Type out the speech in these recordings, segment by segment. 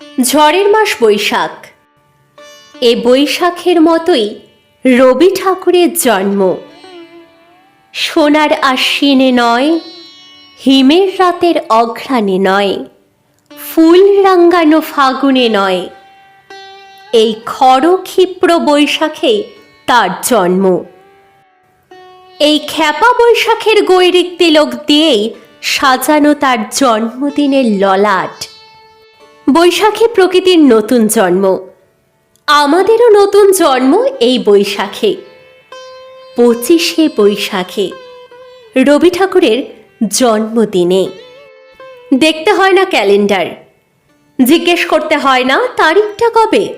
ঝড়ের মাস বৈশাখ। এ বৈশাখের মতোই রবি ঠাকুরের জন্ম। সোনার আশ্বিনে নয়, হিমের রাতের অঘ্রাণে নয়, ফুল রাঙ্গানো ফাগুনে নয়। এই খড় ক্ষিপ্র বৈশাখে তার জন্ম। এই খ্যাপা বৈশাখের গৈরিক তিলক দিয়েই সাজানো তার জন্মদিনের ললাট। বৈশাখে প্রকৃতির নতুন জন্ম। আমাদেরও নতুন জন্ম এই বৈশাখে। পঁচিশে বৈশাখে রবি ঠাকুরের জন্মদিনে। দেখতে হয় না ক্যালেন্ডার। জিজ্ঞেস করতে হয় না তারিখটা কবে।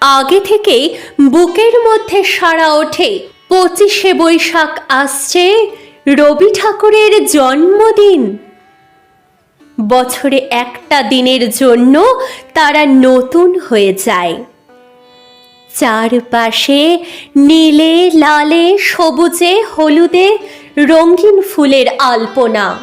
আগে থেকেই বুকের মধ্যে সারা ওঠে, পঁচিশে বৈশাখ আসছে রবি ঠাকুরের জন্মদিন। বছরে একটা দিনের জন্য তারা নতুন হয়ে যায়। চারপাশে নীলে, লালে, সবুজে, হলুদে রঙিন ফুলের আলপনা।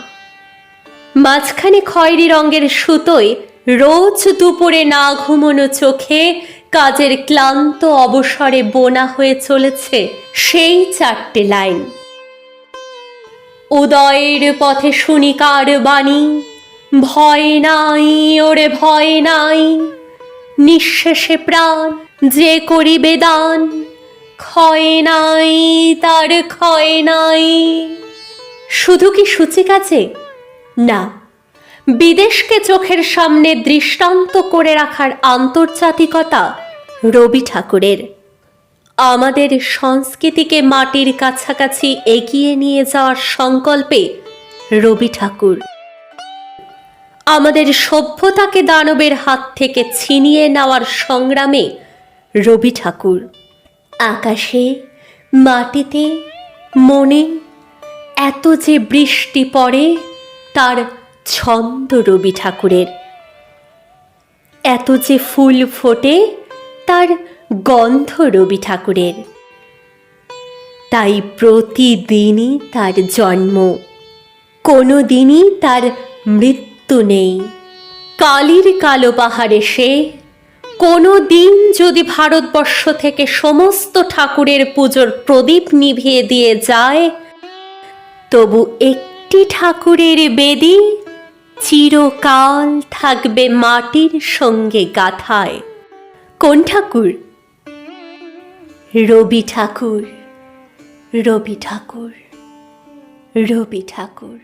মাঝখানে খয়েরি রঙের সুতোয় রোজ দুপুরে না ঘুমোনো চোখে কাজের ক্লান্ত অবসরে বোনা হয়ে চলেছে সেই চারটে লাইন। উদয়ের পথে শুনিকার বাণী ভয় নাই, ওরে ভয় নাই। নিঃশেষে প্রাণ যে করিবে দান। ক্ষয় নাই, তার ক্ষয় নাই। শুধু কি সূচিকাছে না। বিদেশকে চোখের সামনে দৃষ্টান্ত করে রাখার আন্তর্জাতিকতা রবি ঠাকুরের। আমাদের সংস্কৃতিকে মাটির কাছাকাছি এগিয়ে নিয়ে যাওয়ার সংকল্পে রবি ঠাকুর। আমাদের সভ্যতাকে দানবের হাত থেকে ছিনিয়ে নেওয়ার সংগ্রামে রবি ঠাকুর। আকাশে, মাটিতে, মনে এত যে বৃষ্টি পড়ে, তার ছন্দ রবি ঠাকুরের। এত যে ফুল ফোটে, তার গন্ধ রবি ঠাকুরের। তাই প্রতিদিনই তার জন্ম কোনো দিনই তার মৃত্যু নেই। কালির কালো পাহাড়ে সে কোনো দিন যদি ভারতবর্ষ থেকে সমস্ত ঠাকুরের পুজোর প্রদীপ নিভিয়ে দিয়ে যায়, তবু একটি ঠাকুরের বেদি চিরকাল থাকবে মাটির সঙ্গে গাথায়। কোন ঠাকুর? রবি ঠাকুর রবি ঠাকুর রবি ঠাকুর।